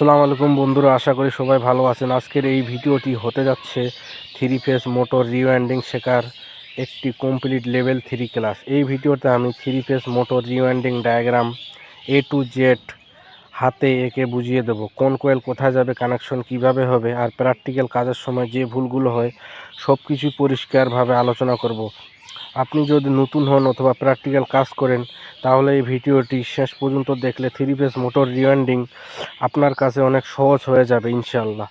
আসসালামু আলাইকুম বন্ধুরা, আশা করি সবাই ভালো আছেন। আজকের এই ভিডিওটি হতে যাচ্ছে থ্রি ফেস মোটর রিওয়াইন্ডিং শেখার একটি কমপ্লিট লেভেল থ্রি ক্লাস এই ভিডিওতে আমি three phase motor rewinding diagram A to Z হাতে একে বুঝিয়ে দেবো। কোন কোয়েল কোথায় যাবে কানেকশন কীভাবে হবে, আর প্র্যাকটিক্যাল কাজের সময় যে ভুলগুলো হয় সব কিছু পরিষ্কারভাবে আলোচনা করব। আপনি যদি নতুন হন অথবা প্র্যাকটিক্যাল কাজ করেন, তাহলে এই ভিডিওটি শেষ পর্যন্ত দেখলে থ্রি ফেজ মোটর রিওয়াইন্ডিং আপনার কাছে অনেক সহজ হয়ে যাবে ইনশাল্লাহ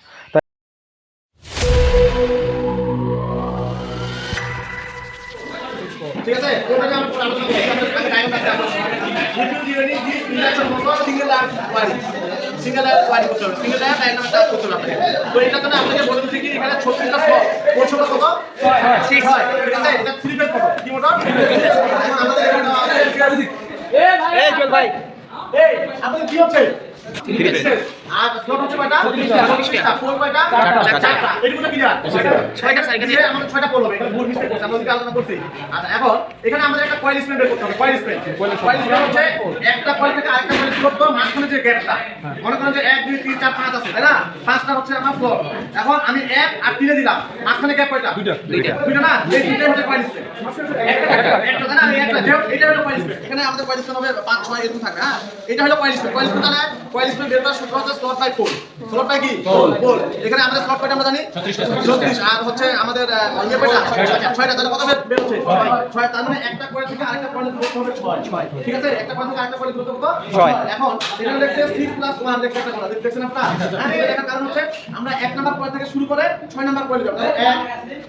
ঠিক আছে? সিঙ্গেল করতে হবে সিঙ্গেল লাইন লাইন নাম্বার করতে হবে তো এটা তো আপনাকে বলে দিচ্ছি কি এখানে 36টা স্লট কোন কত ঠিক হয় আছে এটা থ্রি কি এখন আমাদের ভাই। এই আপনাদের কি হচ্ছে? থ্রি আর স্লট কয়টা 36টা ফোর কয়টা চারটা এটুকুটা ক্লিয়ার ছয়টা। সাইকেল আমাদের ছয়টা। পোল হবে এটা মিস্টেক করছে আমরা ওদিকে আলোচনা করছি। আচ্ছা এখন এখানে আমাদের একটা কয়েল স্প্রেড করতে হবে কয়েল স্প্রেড কয়েল স্প্রেড হচ্ছে একটা কয়েল থেকে আরেকটা কয়েল দূরত্ব মাঝখানে যে গ্যাপটা মনে করেন যে 1 2 3 4 5 আছে তাই না? পাঁচটা হচ্ছে আমার ফ্লোর এখন আমি 1 আর 3 দিলাম মাঝখানে গ্যাপ কয়টা? দুইটা। দুইটা। দুইটা না? এই দুইটাই হচ্ছে কয়েল স্প্রেড একটা না? একটা এটা হলো কয়েল স্প্রেড এখানে আমাদের কয়েল স্প্রেড হবে 5 6 এরকম থাকবে হ্যাঁ? এটা হলো কয়েল স্প্রেড কয়েল স্প্রেড তাহলে কয়েল স্প্রেড বেরটা সূত্র হচ্ছে slot by pole slot by কি? পোল এখানে আমাদের স্লট কয়টা আমরা জানি? 36 আর হচ্ছে আমাদের ইয়ে কয়টা ছয়টা। তাহলে কত বের- বের হচ্ছে। ছয়। তার মানে একটা কয়েল থেকে আরেকটা কয়েলের দূরত্ব হবে ছয়। ছয়। ঠিক আছে? একটা কয়েল থেকে আরেকটা কয়েলের দূরত্ব কত ছয়। এখন এখানে লেখছে 6 1 লেখছে একটা দেখছেন আপনারা? হ্যাঁ এটা কারণ হচ্ছে আমরা এক নাম্বার কয়েল থেকে শুরু করে ছয় নাম্বার কয়েলে যাব। তাহলে এক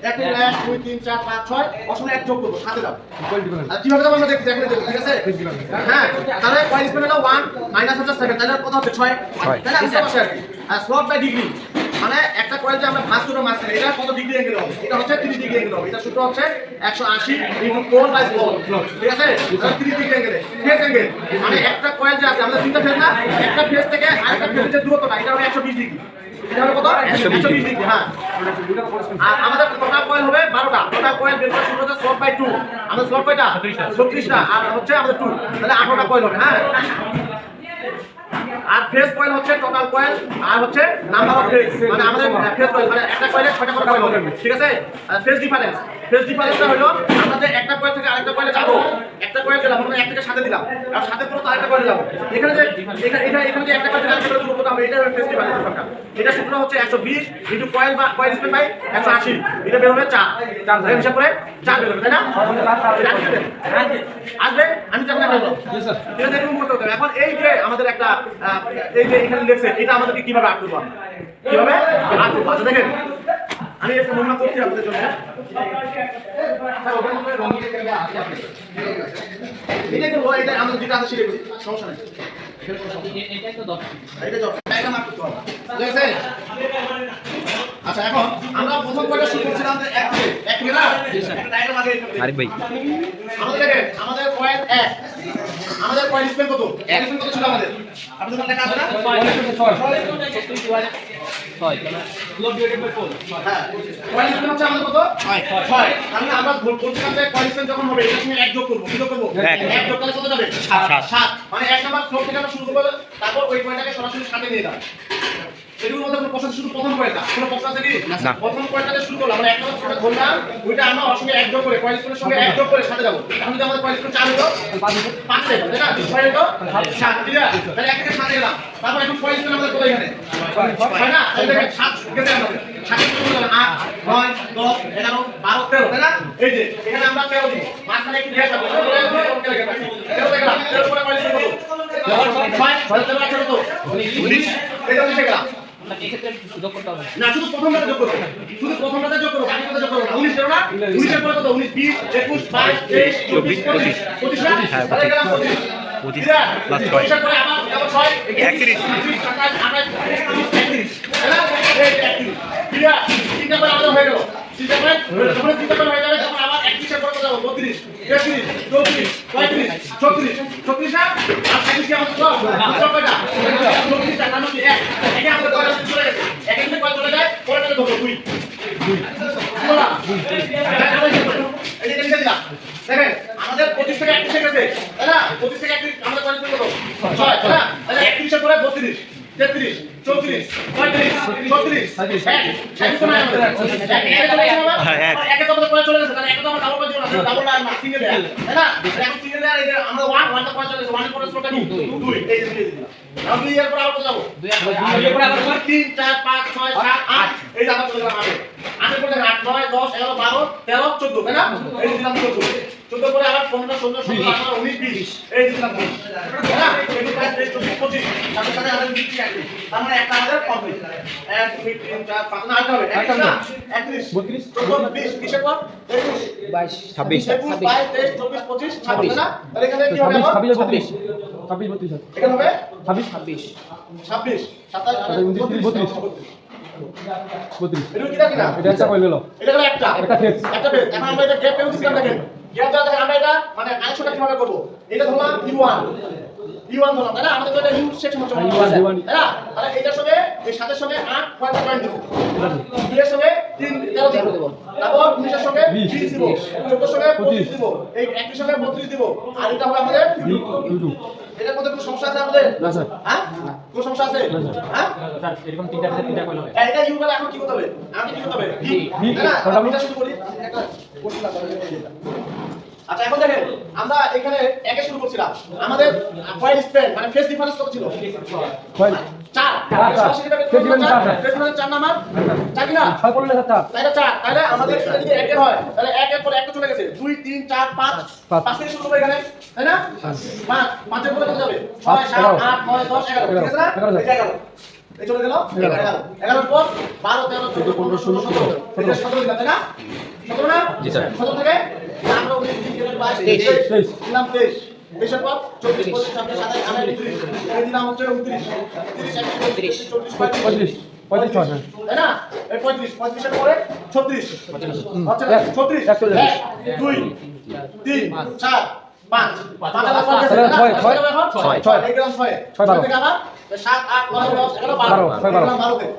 এক এক দুই তিন চার পাঁচ ছয় অসময় এক যোগ করব। সাথে যাব। আর কীভাবে যাব আমরা এখানে দেখব ঠিক আছে? হ্যাঁ তাহলে কয়েল স্পেন হলো 1 মাইনাস হচ্ছে 7 তাহলে কত হচ্ছে 6 তাহলে আমি পাশে আর কি স্লট বাই ডিগ্রি মানে একটা কয়েল যে আমরা ফার্স্ট দুটো মাঝখানে এটা কত ডিগ্রি অ্যাঙ্গেল হবে? এটা হচ্ছে 30 ডিগ্রি অ্যাঙ্গেল হবে। এটা সূত্র হচ্ছে 180 ইনটু কোণ বাই ঠিক আছে? 30 ডিগ্রি অ্যাঙ্গেলে ফেজ অ্যাঙ্গেল মানে একটা কয়েল যে আছে আমাদের তিনটা ফেজ না একটা ফেজ থেকে আরেকটা ফেজের যে দূরত্বটা এটা হবে 120 ডিগ্রি এটা হবে কত? 120 ডিগ্রি হ্যাঁ। আর আমাদের টোটাল কয়েল হবে? 12টা টোটাল কয়েল বের করার সূত্র হচ্ছে স্লট বাই 2 আমাদের স্লট কয়টা? 36টা আর হচ্ছে আমাদের 2 তাহলে 18টা কয়েল হবে হ্যাঁ। আর ফেজ কয়েল হচ্ছে টোটাল কয়েল আর হচ্ছে নাম্বার অফ ফেজ মানে আমাদের ফেজ কয়েল মানে একটা কয়েলে ছয়টা করে কয়েল হবে। ঠিক আছে? ফেজ ডিফারেন্স ফেজ ডিফারেন্সটা হলো, আমরা যে একটা কয়েল থেকে আরেকটা কয়েলে যাব দিলাম আমরা এক থেকে সাথে দিলাম। আর সাথে পুরো আরেকটা কয়েলে যাব এখানে যে এখানে এখানে এখানে যে একটা থেকে আরেকটা কয়েলে দূরত্বটা এটা ডিফারেন্স সংখ্যা এটা সূত্র হচ্ছে 120 ইনটু কয়েল বা কয়েল স্পেন বাই 180 এটা বের হবে 4 4 হিসাব করে 4 বের হবে তাই না? আসবে? আমি বলব ঠিক আছে করতে হবে। এখন এই যে আমাদের একটা এই যে এখানে লেখছে এটা আমাদেরকে কীভাবে আট করব কীভাবে? আট করব আচ্ছা দেখেন। আমি একটু নমুনা করছি আপনাদের জন্য হ্যাঁ, মনে হয়? আচ্ছা এখন আমরা প্রথম কয়টা শুরু করছিলাম এক এক না ভাই আমাদের আমাদের পয়েন্ট এক আমাদের পয়েন্ট কত এক কত ছিল আমাদের আপনাদের মনে লেখা আছে না হ্যাঁ। পয়েন্ট স্পেন হচ্ছে আমাদের কত? ছয় ছয়। তাহলে আমরা বল- বলছিলাম যে পয়েন্ট যখন হবে এটার সঙ্গে এক যোগ করব। কি যোগ করব? এক। এক যোগ করলে কত যাবে? মানে এক নাম্বার স্লোপ থেকে আমরা শুরু করব তারপর ওই পয়েন্টটাকে সরাসরি সাথে নিয়ে যাব। এগুলোর মধ্যে কোনো প্রশ্ন শুধু প্রথম পয়েন্টটা কোনো প্রশ্ন আছে কি। প্রথম পয়েন্টটাতে শুরু করলাম। আমরা এক নম্বর পয়েন্ট ধরলাম ওইটা আমরা ওর সঙ্গে এক যোগ করে কয়েল স্পেনের সঙ্গে এক যোগ করে সাথে যাব। এখন যদি আমাদের কয়েল স্পেন চার হতো পাঁচ হতো তাই না? ছয় হতো সাত ক্লিয়ার তাহলে এক থেকে সাথে গেলাম তারপর এখন কয়েল স্পেন আমাদের কত এখানে? ছয় না? তাহলে সাত গেছে আমাদের। সাথে শুরু করলাম আট নয় দশ এগারো বারো তেরো তাই না? এই যে এখানে আমরা তেরো দিব। মাঝখানে একটু গ্যাপ থাকবে তেরো দেখলাম তেরো পরে কয়েল স্পেন কত ছয় ছয় তেরো আঠারো তো। উনিশ। এটা উনিশে গেলাম। না। শুধু প্রথমটাতে যোগ করো। শুধু প্রথমটাতে যোগ করো বাকি কথা যোগ করো না। 19 দেবো না? 19 এর পরে কত? 19 20 21 22 23 24 25 25 হ্যাঁ, তাহলে গেলাম 25 পঁচিশ। বিরাট। plus ছয়। 25 এর পরে আবার আবার 6 31 না? এই 31 বিরাট। তিনটা পরে আমাদের হয়ে গেল। তিনটা পরে? যখন তিনটা পরে হয়ে যাবে তখন আবার 31 এর পরে কত 32 33 34 35 36 36 না? আর 37 কি আমাদের সব? সব কয়টা? 36 টা নাম কি এক। একে আমাদের দুই দেখেন আমাদের 25 থেকে 31 গেছে তাই না 25 থেকে 31 আমাদের কয় কত 6 তাই না তাহলে 31 এর পরে 32 তেত্রিশ চৌত্রিশ পঁয়ত্রিশ ছত্রিশ আমরা তিন চার পাঁচ ছয় সাত আট এই যে আমরা চলে গেলাম আটে আটের পরে আট নয় দশ এগারো বারো তেরো চোদ্দ তাই না? এই যে দিলাম চোদ্দ। চোদ্দ পরে আবার পনেরো ষোলো সতেরো আঠারো উনিশ বিশ। এই যে দিলাম পঁচিশ। সাথে সাথে আমাদের বিশ তার মানে একটা আমাদের কমপ্লিট এক দুই তিন চার পাঁচ না আটটা হবে। একত্রিশ বত্রিশ। চোদ্দ বিশ বিশের পর একুশ বাইশ ছাব্বিশ একুশ বাইশ তেইশ চব্বিশ পঁচিশ ছাব্বিশ না? তাহলে এখানে কি হবে আমার? ছাব্বিশ ছাব্বিশ বত্রিশ এখানে হবে? ছাব্বিশ ছাব্বিশ। ছাব্বিশ সাতাশ আঠাশ, বত্রিশ বত্রিশ। বত্রিশ। এটা কিনা কিনা? এটা একটা কয় এটা হলো একটা। একটা ফেজ। একটা ফেজ এখন আমরা এটা গ্যাপ পেয়ে দিছিলাম দেখেন গ্যাপ দেওয়া দেখেন আমরা এটা মানে কানেকশনটা কীভাবে করব? এটা ধরলাম ইউ1 ইউ1 ধরলাম তাই না? আমাদের তো এটা ইউ সেকশন হচ্ছে U1, U1 তাই না? তাহলে এটার সঙ্গে এই সাতের সঙ্গে 8 পয়েন্ট পয়েন্ট দেব দুইয়ের সঙ্গে 3 13 দেব। তারপর 19 এর সঙ্গে 20 20 দেব। 14 এর সঙ্গে 25 দেব। এই 21 এর সঙ্গে 32 দেব। আর এটা হবে আমাদের ইউ টু এটার মধ্যে কোনো সমস্যা আছে আমাদের? না স্যার। হ্যাঁ? কোনো সমস্যা আছে? হ্যাঁ? স্যার এরকম তিনটা তিনটা হ্যাঁ, এটা ইউ এখন কি করতে হবে? আমি কি করতে হবে? ভি ভি, না আমি শুরু করি। একটা আচ্ছা এখন দেখেন আমরা এখানে একে শুরু করছিলাম। আমাদের মানে ফেস ডিফারেন্স কত ছিল? কয় চার। চার, চার। নাম্বার? চার কি না? ছয় পড়লে স্যার তাহলে চার। তাহলে আমাদের একের হয় তাহলে একের পর একটা চলে গেছে দুই তিন চার পাঁচ। পাঁচ। থেকে শুরু করব এখানে তাই না? পাঁচ। পাঁচের পরে কত যাবে? ছয় সাত আট নয় দশ এগারো। ঠিক আছে না? এগারো, এই যে এগারো। এই চলে গেল? এগারো। এগারো। এগারোর পর বারো তেরো চোদ্দ পনেরো ষোলো সতেরো। সতেরো। তাই না? সতেরো না? সতেরো থেকে আমরা উনিশ বিশ একুশ বাইশ তেইশ। দিলাম তেইশ। তেইশের পর চব্বিশ পঁচিশ ছাব্বিশ সাতাশ আঠাশ উনত্রিশ। এই দিলাম হচ্ছে উনত্রিশ। তিরিশ একত্রিশ চল্লিশ পঁয়ত্রিশ। পঁয়ত্রিশ তাই না? এই পঁয়ত্রিশ পঁয়ত্রিশের পরে ছত্রিশ। হচ্ছে না? ছত্রিশ। দুই তিন চার পাঁচ।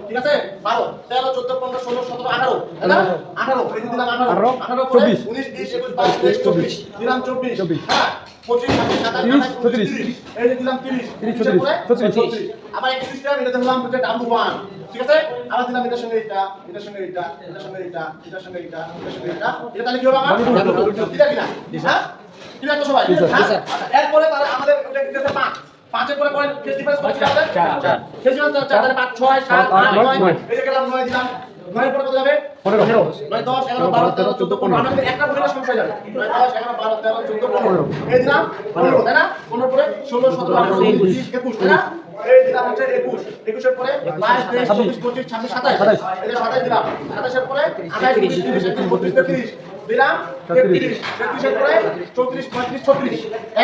ঠিক আছে? বারো তেরো চোদ্দ পনেরো ষোলো সতেরো আঠারো। আঠারো। আঠারো। আঠারো, আঠারো চব্বিশ। উনিশ বিশ একুশ বাইশ চব্বিশ। দিলাম চব্বিশ। চব্বিশ। হ্যাঁ। ঠিক আছে? দিলাম এটার সঙ্গে এটা এটার সঙ্গে এটা এটার সঙ্গে এটা এটার সঙ্গে এটা এটার সঙ্গে এটা এটা তাহলে কি হবে আমার? সবাই। এরপরে তাহলে আমাদের ওটা দিতেছে পাঁচ। পাঁচের পরে পরে ফেস ডিফারেন্স কত ছিল আমাদের চার, চার। ফেস ডিফারেন্স চার তাহলে পাঁচ ছয় সাত আট, নয়। এই যে গেলাম নয় দিলাম। নয়ের পরে কত যাবে? পনেরো। নয় দশ এগারো বারো তেরো চোদ্দ পনেরো। আমাদের একটা বলে সমস্যা যাবে। নয় দশ এগারো বারো তেরো চোদ্দ পনেরো। এই দিলাম পনেরো তাই না? পনেরো পরে ষোলো সতেরো আঠারো উনিশ একুশ তাই না? এই দিলাম হচ্ছে একুশ। একুশের পরে বাইশ তেইশ চব্বিশ পঁচিশ ছাব্বিশ সাতাশ সাতাশ। দিলাম। সাতাশের পরে আঠাশ তিরিশ একত্রিশ তেত্রিশ। তেত্রিশের পরে চৌত্রিশ পঁয়ত্রিশ ছত্রিশ।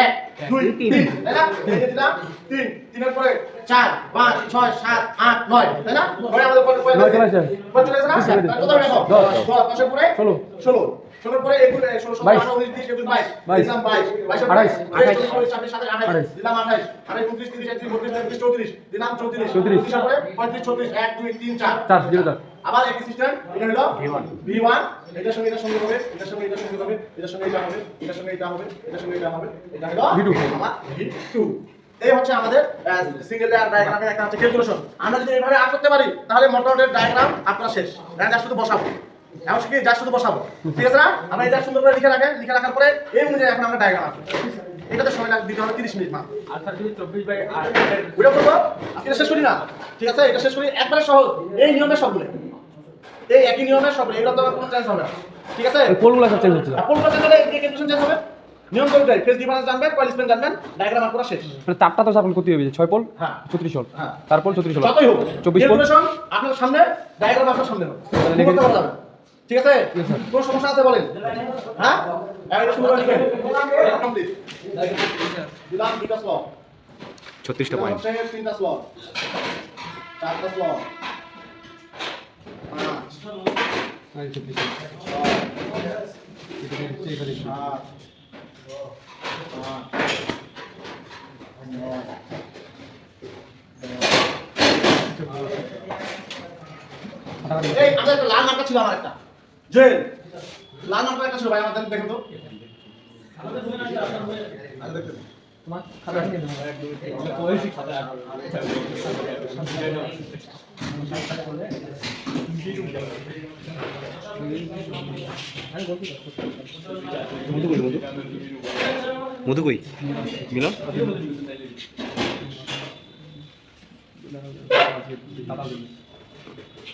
এক দুই তিন তাই না? দিলাম। তিন। তিনের পরে চার পাঁচ ছয় সাত আট নয়। তাই না? নয় আমাদের না দশের পরে ষোলো। ষোলো। ষোলোর পরে একুশ ষোলো বাইশ। উনিশ বিশ একুশ বাইশ। বাইশ। দিলাম বাইশ। বাইশের আঠাইশ। পঁচিশ, ছাব্বিশ সাতাশ আঠাইশ। আঠাইশ। দিলাম আঠাইশ। আঠাইশ উনত্রিশ তিরিশ একত্রিশ বত্রিশ তেত্রিশ চৌত্রিশ। দিলাম চৌত্রিশ। চৌত্রিশ। পঁয়ত্রিশ ছত্রিশ এক দুই তিন চার। চার জিরো চার। আবার একই সিস্টেম এটা হলো V1 এটার সঙ্গে এটার সঙ্গে হবে এটার সঙ্গে এটার সঙ্গে হবে এটার সঙ্গে এটা হবে এটার সঙ্গে এটা হবে এটার সঙ্গে এটা হবে এটা হলো V2 আমার V2 এই হচ্ছে আমাদের সিঙ্গেল লেয়ার ডায়াগ্রামের একটা হচ্ছে ক্যালকুলেশন আমরা যদি এইভাবে আট করতে পারি তাহলে মোটরের ডায়াগ্রাম আপনার শেষ। এটা যা শুধু বসাবো। এখন কি যা শুধু বসাবো। ঠিক আছে না? আমরা এটা সুন্দর করে লিখে রাখেন লিখে রাখার পরে এই অনুযায়ী এখন আমরা ডায়াগ্রাম আঁকবো। এটাতে সময় লাগবে দিতে হবে 30 মিনিট মাত্র। আর স্যার যদি চব্বিশ বাই আট ওটা করব? এটা শেষ করি না? ঠিক আছে এটা শেষ করি। একবারে সহজ। এই নিয়মের সবগুলো এই একই নিয়মের সব এগুলো তো কোনো চেঞ্জ হবে না। ঠিক আছে? পোলগুলো সব চেঞ্জ হচ্ছে। জানলে এই চেঞ্জ হবে? নিয়ম ওটাই ফেজ ডিফারেন্স জানবেন কয়েল স্পেন জানবেন ডায়াগ্রাম আর করা শেষ। মানে তারটা তো সার্কেল করতে হবে ছয় পোল হ্যাঁ। ছত্রিশ হোল। হ্যাঁ। তারপর ছত্রিশ হোল। যতই হোক চব্বিশ পোল ক্যালকুলেশন আপনার সামনে ডায়াগ্রাম আপনার সামনে হবে। ঠিক আছে? কোন সমস্যা আছে বলেন? হ্যাঁ? হ্যাঁ শুরু করে দিবেন দিলাম দুটা স্লট ছত্রিশটা পয়েন্ট তিনটা স্লট চারটা স্লট এই আমাদের একটা লাল মার্কা ছিল আমার একটা। জেল। লাল মার্কা একটা ছিল ভাই আমাদের দেখো তো। তোমার খাতা নিয়ে দেবো এক দুই তিন ওই খাতা মধু কই মধু মধু কই মিলন কি করবেন আগে করে দাও,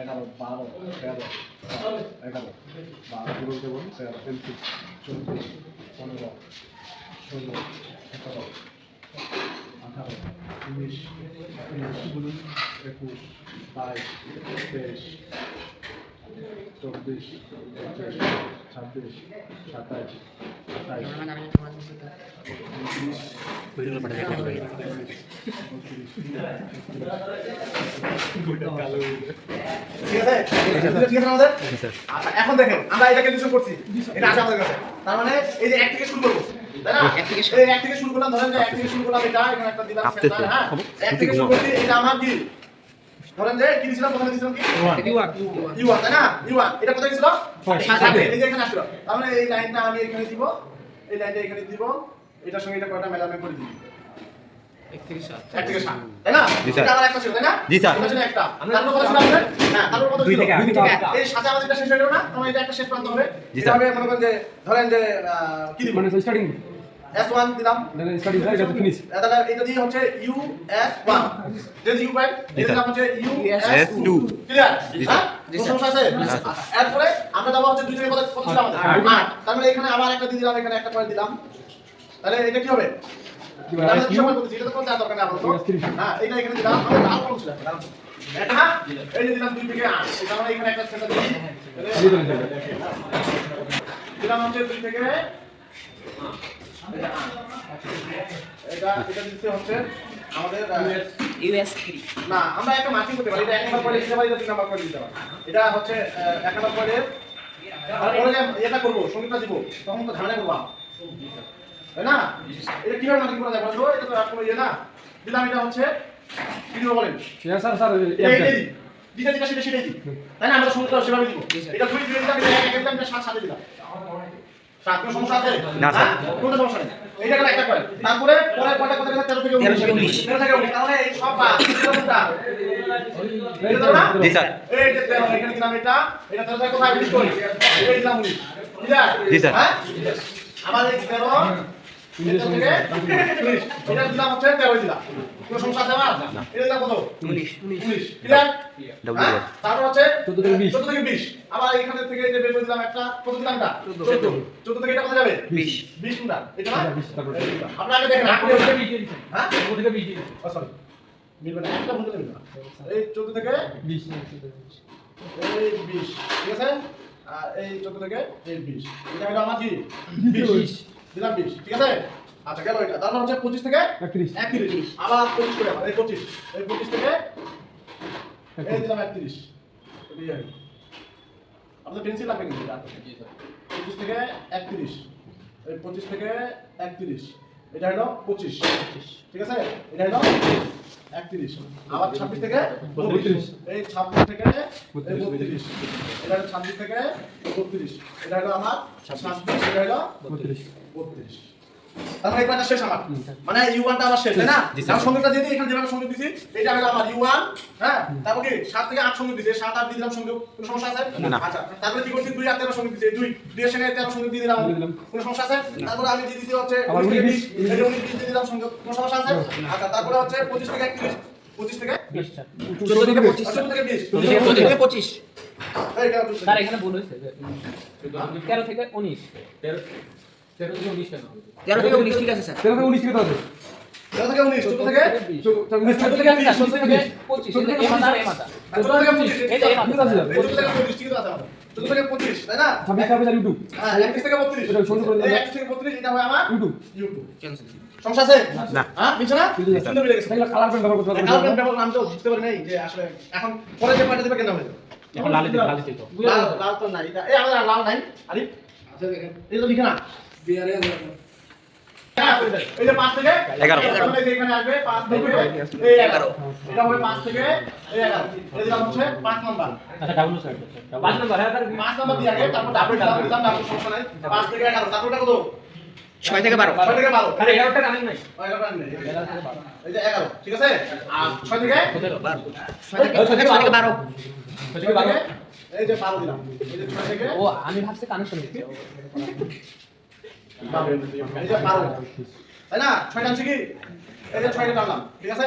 এগারো বারো তেরো এগারো, বারো দুটো দেবো তেরো পঁয়ত্রিশ চব্বিশ পনেরো, ষোলো, সতেরো, আঠারো, উনিশ উনিশ একুশ, বাইশ, তেইশ চব্বিশ পঁচিশ ছাব্বিশ আচ্ছা এখন দেখেন আমরা এটাকে ডিসিশন করছি এটা আছে আমাদের কাছে তার মানে এই যে এক থেকে শুরু করব তাই না এক থেকে শুরু করলাম ধরেন যে এক থেকে শুরু করলাম এটা এখানে একটা দিলাম হ্যাঁ? এক থেকে শুরু করছি এটা আমার কি ধরেন যে কি দিছিলাম প্রথমে দিছিলাম কি? ইউয়ান তাই না? ইউয়ান এটা কোথায় ছিল? সাথে। এই যে এখানে আসলো। তার মানে এই লাইনটা আমি এখানে দিব এই লাইনটা এখানে দিব এটার সঙ্গে এটা কয়টা মেলামেল করে দিব? এক থেকে সাত। তাই না? জি, স্যার। এটা আমার একটা ছিল তাই না? জি, স্যার। এটা ছিল একটা। তারপর কত ছিল আমাদের? হ্যাঁ হয়ে তাহলে মনে করেন যে ধরেন যে কি দিব? স্টার্টিং S1 দিলাম। স্টার্টিং এটা ফিনিশ তাহলে এটা দিয়ে হচ্ছে ইউ এস ওয়ান যদি ইউ পাই এটা। দিলাম হচ্ছে ইউ এস টু ক্লিয়ার হ্যাঁ? সমস্যা আছে? এরপরে আমরা যাব হচ্ছে দুই থেকে কত ছিল আমাদের? আট। তার মানে এখানে আবার একটা দিয়ে দিলাম এখানে একটা করে দিলাম। তাহলে এটা কি হবে? দিলাম হচ্ছে দুই থেকে এটা এটা দিতে হচ্ছে আমাদের ইউএস না আমরা একটা মার্কিং করতে পারি। এটা এক নাম্বার পরে দিতে পারি তিন নাম্বার পরে দিতে পারি। এটা হচ্ছে এক নাম্বার পরে আর এটা করব সঙ্গীতটা দিব তখন তো ঝামেলা করব তাই না? এটা কীভাবে মার্কিং করা যায় বলো এটা তো আর কোনো ইয়ে না? দিলাম এটা হচ্ছে কি দিব বলেন? স্যার স্যার এটা দিই যেটা যেটা সেটা সেটাই দিই। তাই না? আমরা সঙ্গীতটা সেভাবে দিব। এটা দুই দুই দিলাম এটা এক এক দিলাম এটা সাত সাথে দিলাম সাত কোনো সমস্যা আছে না, স্যার। হ্যাঁ? কোনো সমস্যা নেই। এইটা গেলে একটা করে তারপরে পরে কয়টা কত গেছে তেরো থেকে উনিশ। তেরো থেকে উনিশ। তাহলে এই সব বাদ। কোনটা? জি স্যার। এই যে তেরো এখানে দিলাম এটা। এটা তেরো থেকে কোথায় উনিশ করি? এটা দিলাম উনিশ। ক্লিয়ার? জি, স্যার। হ্যাঁ? আমার এটা থেকে এটা দিলাম হচ্ছে তেরো দিলাম। কোনো সমস্যা আছে আমার? এটা দিলাম কত উনিশ। উনিশ। ক্লিয়ার Double হ্যাঁ? তারপর হচ্ছে চোদ্দ থেকে বিশ। চোদ্দ থেকে বিশ। আবার এখানে থেকে এটা বের করে দিলাম একটা কত দিলাম এটা? চোদ্দ। চোদ্দ। থেকে এটা কোথায় যাবে? বিশ। বিশ কোনটা এটা না? বিশ, তারপর। আপনার আগে দেখেন। আপনি হ্যাঁ? ও সরি মিলবে না। একটা ভুল মিলবে না। এই চোদ্দ থেকে বিশ। এই বিশ। ঠিক আছে? আর এই চোদ্দ থেকে এই বিশ। এটা হলো আমার কি? বিশ। দিলাম বিশ। ঠিক আছে? আচ্ছা গেল এটা। তারপর হচ্ছে পঁচিশ থেকে একত্রিশ। একত্রিশ। আবার পঁচিশ করে এই পঁচিশ। এই পঁচিশ থেকে এই দিলাম একত্রিশ। এটাই আর কি। আপনাদের পেন্সিল লাগবে কিন্তু পঁচিশ থেকে একত্রিশ। এই পঁচিশ থেকে একত্রিশ। এটা হলো পঁচিশ। ঠিক আছে? এটা হলো একত্রিশ। আবার ছাব্বিশ থেকে বত্রিশ। এই ছাব্বিশ থেকে বত্রিশ। এটা হলো ছাব্বিশ থেকে বত্রিশ। এটা হলো আমার ছাব্বিশ। এটা হলো বত্রিশ। বত্রিশ। মানে এই শেষ আমার। মানে শেষ তাই না। সংখ্যাটা দিয়ে এখানে যেভাবে সংখ্যা দিছি এটা হলো আমার হ্যাঁ? তারপর কি সাত থেকে আট সংখ্যা দিছি এই সাত আট দিলাম সংখ্যা কোনো সমস্যা আছে? আচ্ছা তারপরে কি করছি দুই আর সংখ্যা দিছি এর সঙ্গে সংখ্যা দিয়ে দিলাম। কোনো সমস্যা আছে? তারপরে আমি দিয়ে দিছি হচ্ছে আবার উনিশ থেকে উনিশ, বিশ এই যে উনিশ বিশ দিয়ে দিলাম সংখ্যা কোনো সমস্যা আছে? আচ্ছা তারপরে হচ্ছে পঁচিশ থেকে একত্রিশ। পঁচিশ থেকে? চোদ্দ থেকে স্যার এখানে ভুল হয়েছে। থেকে উনিশ। তেরো থেকে উনিশ কেন তেরো থেকে উনিশ ঠিক আছে স্যার তেরো থেকে উনিশ ঠিক আছে তেরো থেকে উনিশ চোদ্দ থেকে চো- চো- উনিশ চোদ্দ থেকে আমি চোদ্দ থেকে পঁচিশ চোদ্দ এই থেকে যে এ মাথা এ থেকে পঁচিশ এই যে এই মাথা থেকে পঁচিশ ঠিক আছে আমাদের থেকে পঁচিশ তাই না আর হ্যাঁ থেকে এটা। থেকে এটা হয় আমার ইউটিউব ইউটিউব সমস্যা আছে না। হ্যাঁ মিলছে না সুন্দর মিলে গেছে এগুলো কালার পেন ব্যবহার করতে কালার পেন ব্যবহার আমি তো বুঝতে পারি নাই যে আসলে এখন পরে যে পাঠিয়ে দেবে কেন হবে এখন লালে লালে তো নাই এটা এই আমাদের লাল নাই এই তো লিখে না এই যে পাঁচ থেকে এগারো। এই যে এখানে আসবে পাঁচ থেকে এই এগারো এটা হবে পাঁচ থেকে এই এগারো এই দিলাম হচ্ছে পাঁচ নাম্বার আচ্ছা ডাবল সাইড পাঁচ নাম্বার হ্যাঁ তার পাঁচ নাম্বার দিয়ে আগে তারপর ডাবল ডাবল দিলাম ডাবল সমস্যা নাই পাঁচ থেকে এগারো তারপর কত ছয় থেকে বারো। ছয় থেকে বারো। আরে 11টা রানিং নাই ও, এগারোটা এই যে এগারো ঠিক আছে আর ছয় থেকে ছয় থেকে বারো ছয় থেকে এই যে বারো দিলাম এই যে ছয় থেকে ও আমি ভাবছি কানেকশন বারো তাই না ছয়টা আছে কি এই যে ছয়টা টানলাম ঠিক আছে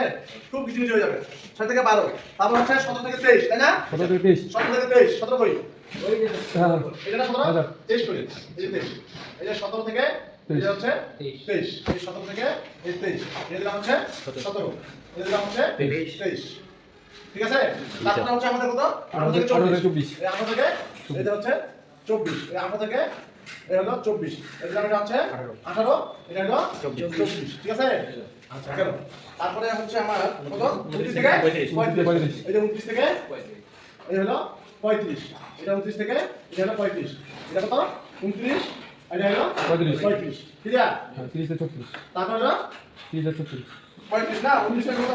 খুব কিছু হয়ে যাবে ছয় থেকে বারো তারপর হচ্ছে সতেরো থেকে তেইশ তাই না সতেরো থেকে তেইশ সতেরো থেকে তেইশ সতেরো করি হ্যাঁ এটা সতেরো আচ্ছা। তেইশ করি এই যে তেইশ এই যে সতেরো থেকে হচ্ছে তেইশ। তেইশ এই সতেরো থেকে এই তেইশ এই দিলাম হচ্ছে সতেরো এই দিলাম হচ্ছে তেইশ। ঠিক আছে তারপরে হচ্ছে আমাদের কত থেকে চব্বিশ আঠারো থেকে এটা হচ্ছে চব্বিশ আঠারো থেকে এই হলো চব্বিশ। দিলাম এটা হচ্ছে আঠারো। এটা হলো চব্বিশ। ঠিক আছে? আচ্ছা কেন তারপরে হচ্ছে আমার কত? উনত্রিশ থেকে পঁয়ত্রিশ। এই উনত্রিশ থেকে এই হলো পঁয়ত্রিশ। এটা উনত্রিশ থেকে এটা হলো পঁয়ত্রিশ। এটা কত? উনত্রিশ। এটা হলো পঁয়ত্রিশ। পঁয়ত্রিশ। ক্লিয়ার হ্যাঁ ছত্রিশ। তারপর হলো তিরিশ ছত্রিশ। পঁয়ত্রিশ না উনত্রিশ কত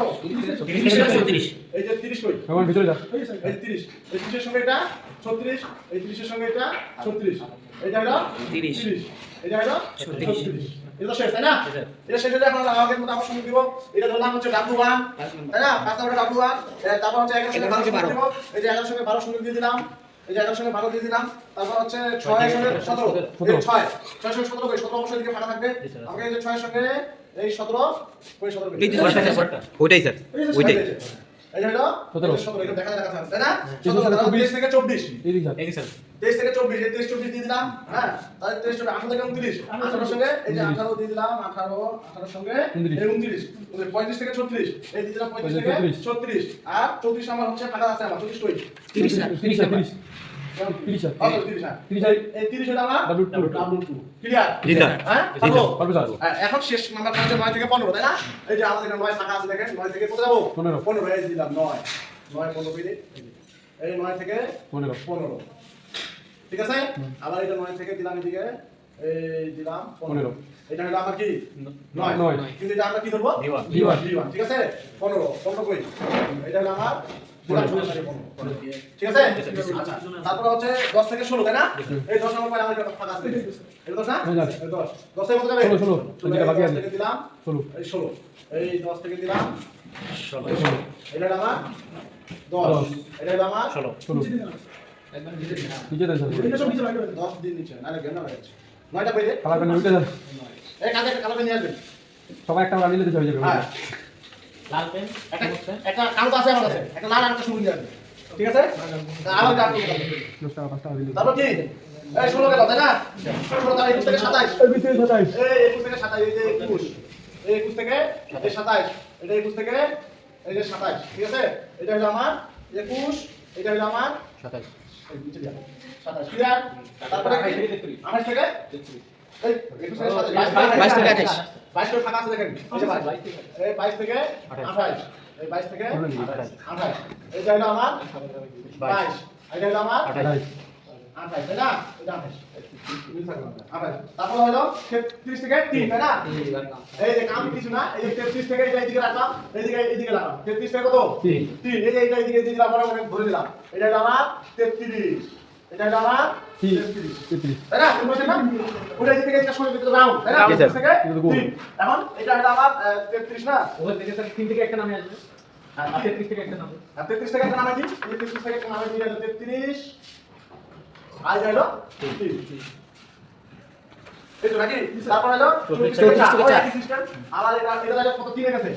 এই যে তিরিশ কই? এখন ভিতরে যা। এই তিরিশ। এই তিরিশের সঙ্গে এটা ছত্রিশ। এই তিরিশের সঙ্গে এটা ছত্রিশ। এটা হলো তিরিশ। এটা হলো ছত্রিশ। এটা তো শেষ তাই না? এটা শেষ। হলে এখন আমাকে মতো আমার সঙ্গে দিব। এটা ধরলাম হচ্ছে ডাব্লু ওয়ান তাই না? পাঁচ নাম্বার ডাব্লু ওয়ান। তারপর হচ্ছে এগারো সঙ্গে বারো এই যে এগারো সঙ্গে বারো সঙ্গে দিয়ে দিলাম। এই যে এগারো সঙ্গে বারো দিয়ে দিলাম। তারপর হচ্ছে ছয় সঙ্গে সতেরো। ছয় ছয়। সঙ্গে সতেরো সতেরো অবশ্যই দিকে ফাঁকা থাকবে। আমাকে এই যে ছয়ের সঙ্গে এই? ওইটাই স্যার ওইটাই। হ্যাঁ? পঁয়ত্রিশ থেকে ছত্রিশ। এই পঁয়ত্রিশ থেকে ছত্রিশ। ছত্রিশ। আর চৌত্রিশ আমার হচ্ছে ফাঁকা আছে আমার চৌত্রিশ এখন শেষ নাম্বার নয় থেকে পনেরো তাই না? এই যে আমাদের এখানে নয় ফাঁকা আছে দেখেন নয় থেকে কোথায় যাব পনেরো। পনেরো এই দিলাম নয়। নয় পনেরো এই নয় থেকে পনেরো। পনেরো। ঠিক আছে? আবার এটা নয় থেকে দিলাম এদিকে। এই দিলাম পনেরো। এটা হলো আমার কি? নয়। নয়। কিন্তু এটা আমরা কি ধরবো? V1 V1, V1, ঠিক আছে? পনেরো পনেরো কই? এটা হলো আমার ঠিক আছে তারপরে হচ্ছে দশ থেকে ষোলো তাই না এই দশ নম্বর পরে আমার এটা ফাঁকা আছে এটা দশ না যাবে। এই দশ দশের মতো যাবে ষোলো, ষোলো। ষোলো, যেটা বাকি দশ আছে। থেকে দিলাম ষোলো এই ষোলো এই দশ থেকে দিলাম ষোলো এটা হলো আমার দশ দশ। এটা আমার ষোলো ষোলো নিচে দেন স্যার দশ দিন নিচে না নয়টা কালার নিয়ে আসবেন সবাই একটা দিতে লাল পেন একটা একটা কালো আছে আমার কাছে একটা লাল আর একটা সবুজ নিয়ে ঠিক আছে? আবার কালো দশ টাকা পাঁচ দিলে তারপর কি? এই ষোলো গেল তাই না? ষোলো তার একুশ থেকে সাতাইশ। এই থেকে এই একুশ থেকে সাতাইশ এই যে একুশ। এই একুশ থেকে এই সাতাইশ। এটা একুশ থেকে এই যে সাতাইশ। ঠিক আছে? এটা হলো আমার একুশ এটা হলো আমার সাতাশ এই নিচে দিয়া। সাতাইশ ক্লিয়ার? তারপরে কি? আঠাশ থেকে এই একুশ থেকে সাতাইশ বাইশ থেকে আঠাশ। বাইশ করে ফাঁকা আছে দেখেন বাইশ। থেকে আঠাইশ এই বাইশ থেকে আঠাইশ এইটা হলো আমার বাইশ। এটা হলো আমার আঠাইশ আঠাইশ তাই না? এটা আঠাইশ আঠাইশ তারপর হলো তেত্রিশ থেকে তিন তাই না? এই যে কাম কিছু না এই যে তেত্রিশ থেকে এটা এইদিকে রাখলাম এইদিকে এইদিকে রাখলাম। তেত্রিশ থেকে কত? তিন। তিন। এই যে এইটা এইদিকে দিয়ে দিলাম মনে মনে ধরে দিলাম এটা হলো আমার তেত্রিশ। এটা হলো আমার তিন তেত্রিশ তেত্রিশ তাই না? তুমি না ওটা এদিকে এদিকে সময় ভিতরে রাউন্ড তাই না? জি, স্যার। তেত্রিশ থেকে? কিন্তু গোল। তিন এখন এটা হলো আমার আহ, তেত্রিশ না? ওখান থেকে স্যার তিন থেকে একটা নামে আসবে। আর তেত্রিশ থেকে একটা নামে। আর তেত্রিশ থেকে একটা নামে দিই এই থেকে একটা নামে দিই হলো? আর হলো তিন এই নাকি? তারপর হলো। আবার এটা এটা হলো কত? তিনে গেছে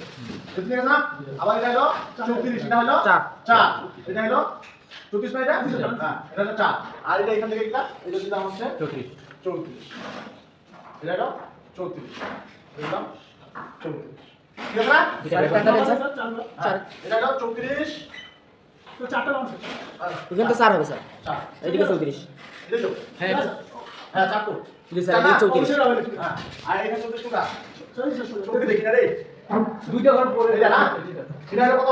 তিনে গেছে না? আবার এটা হলো চৌত্রিশ। এটা হলো চার। চার। এটা হলো চৌত্রিশ না এটা এটা হলো চার। আর এটা এখান থেকে এটা এটা দিলাম হচ্ছে চৌত্রিশ। চৌত্রিশ। এটা চৌত্রিশ। দিলাম চৌত্রিশ। ঠিক আছে না? এটা কয়টা দেন, স্যার? হ্যাঁ, চৌত্রিশ। এখানে তো চার হবে স্যার। এদিকে চৌত্রিশ হ্যাঁ হ্যাঁ চার তো। চৌত্রিশ। হ্যাঁ। আর এখানে চৌত্রিশ কোনটা? চৌত্রিশ দেখি না রে। দুইটা ঘর পরে। এটা না? এটা কত?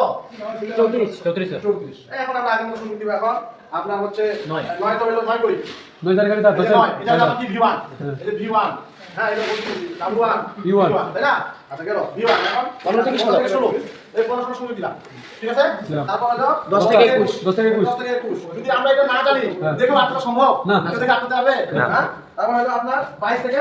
চৌত্রিশ। চৌত্রিশ। স্যার চৌত্রিশ। এই এখন আমরা আগের মতো দিব এখন। আপনার হচ্ছে নয়। নয় তো হলো নয় করি দুই জায়গায় তার দশ এটা হলো কি V1 এটা V1 হ্যাঁ এটা বলছি W1 V1 তাই না? আচ্ছা গেল। V1 এখন পনেরো থেকে ষোলো। পনেরো থেকে ষোলো এই পনেরো ষোলো ষোলো দিলাম। ঠিক আছে? তারপর হলো দশ থেকে একুশ। দশ থেকে একুশ। দশ থেকে একুশ। যদি আমরা এটা না জানি হ্যাঁ। দেখো আপনার সম্ভব? না। কেউ দেখে আপনাদের হবে। হ্যাঁ? তারপর হলো আপনার বাইশ থেকে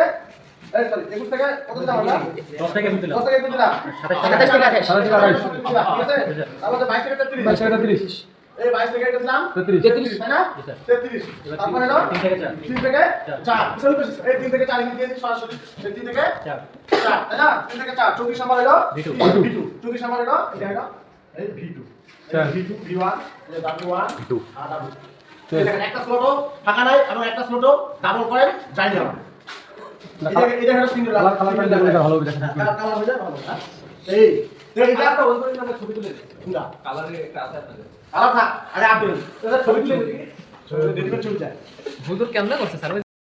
চব্বিশ নাম্বার হলো V2 চব্বিশ নাম্বার হলো এটা হলো এই ভি টু। চার। V two V one W one V two. আর ডাব্লিউ চার। দেখেন একটা স্লটও ফাঁকা নাই এবং একটা স্লটও ডাবল করেন আমার ভালো এই এটা ছবি তুলে দিই পুরা। কালারের একটা আছে আপনাদের। আলাদা থাক আরে আপনি ছবি তুলে দিই ছবি দিবেন ছবি চাই হুজুর কেমনে করছে স্যার?